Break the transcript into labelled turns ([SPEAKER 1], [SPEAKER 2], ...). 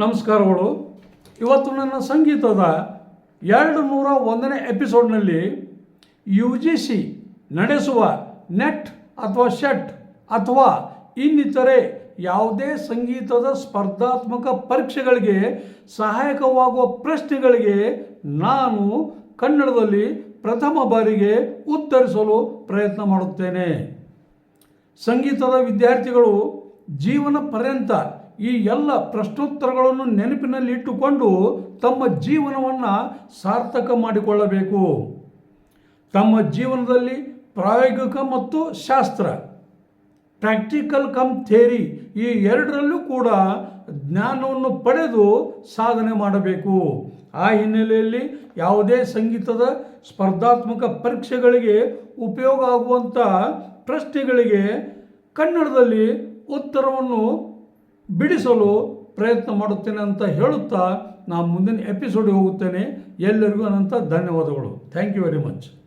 [SPEAKER 1] ನಮಸ್ಕಾರಗಳು. ಇವತ್ತು ನನ್ನ ಸಂಗೀತದ ಎರಡು ನೂರ ಒಂದನೇ ಎಪಿಸೋಡ್ನಲ್ಲಿ ಯು ಜಿ ಸಿ ನಡೆಸುವ ನೆಟ್ ಅಥವಾ ಶೆಟ್ ಅಥವಾ ಇನ್ನಿತರೆ ಯಾವುದೇ ಸಂಗೀತದ ಸ್ಪರ್ಧಾತ್ಮಕ ಪರೀಕ್ಷೆಗಳಿಗೆ ಸಹಾಯಕವಾಗುವ ಪ್ರಶ್ನೆಗಳಿಗೆ ನಾನು ಕನ್ನಡದಲ್ಲಿ ಪ್ರಥಮ ಬಾರಿಗೆ ಉತ್ತರಿಸಲು ಪ್ರಯತ್ನ ಮಾಡುತ್ತೇನೆ. ಸಂಗೀತದ ವಿದ್ಯಾರ್ಥಿಗಳು ಜೀವನ ಪರ್ಯಂತ ಈ ಎಲ್ಲ ಪ್ರಶ್ನೋತ್ತರಗಳನ್ನು ನೆನಪಿನಲ್ಲಿ ಇಟ್ಟುಕೊಂಡು ತಮ್ಮ ಜೀವನವನ್ನು ಸಾರ್ಥಕ ಮಾಡಿಕೊಳ್ಳಬೇಕು. ತಮ್ಮ ಜೀವನದಲ್ಲಿ ಪ್ರಾಯೋಗಿಕ ಮತ್ತು ಶಾಸ್ತ್ರ, ಪ್ರಾಕ್ಟಿಕಲ್ ಕಮ್ ಥೇರಿ ಈ ಎರಡರಲ್ಲೂ ಕೂಡ ಜ್ಞಾನವನ್ನು ಪಡೆದು ಸಾಧನೆ ಮಾಡಬೇಕು. ಆ ಹಿನ್ನೆಲೆಯಲ್ಲಿ ಯಾವುದೇ ಸಂಗೀತದ ಸ್ಪರ್ಧಾತ್ಮಕ ಪರೀಕ್ಷೆಗಳಿಗೆ ಉಪಯೋಗ ಆಗುವಂಥ ಪ್ರಶ್ನೆಗಳಿಗೆ ಕನ್ನಡದಲ್ಲಿ ಉತ್ತರವನ್ನು ಬಿಡಿಸಲು ಪ್ರಯತ್ನ ಮಾಡುತ್ತೇನೆ ಅಂತ ಹೇಳುತ್ತಾ ನಾನು ಮುಂದಿನ ಎಪಿಸೋಡ್ಗೆ ಹೋಗುತ್ತೇನೆ. ಎಲ್ಲರಿಗೂ ಅನಂತ ಧನ್ಯವಾದಗಳು. Thank you very much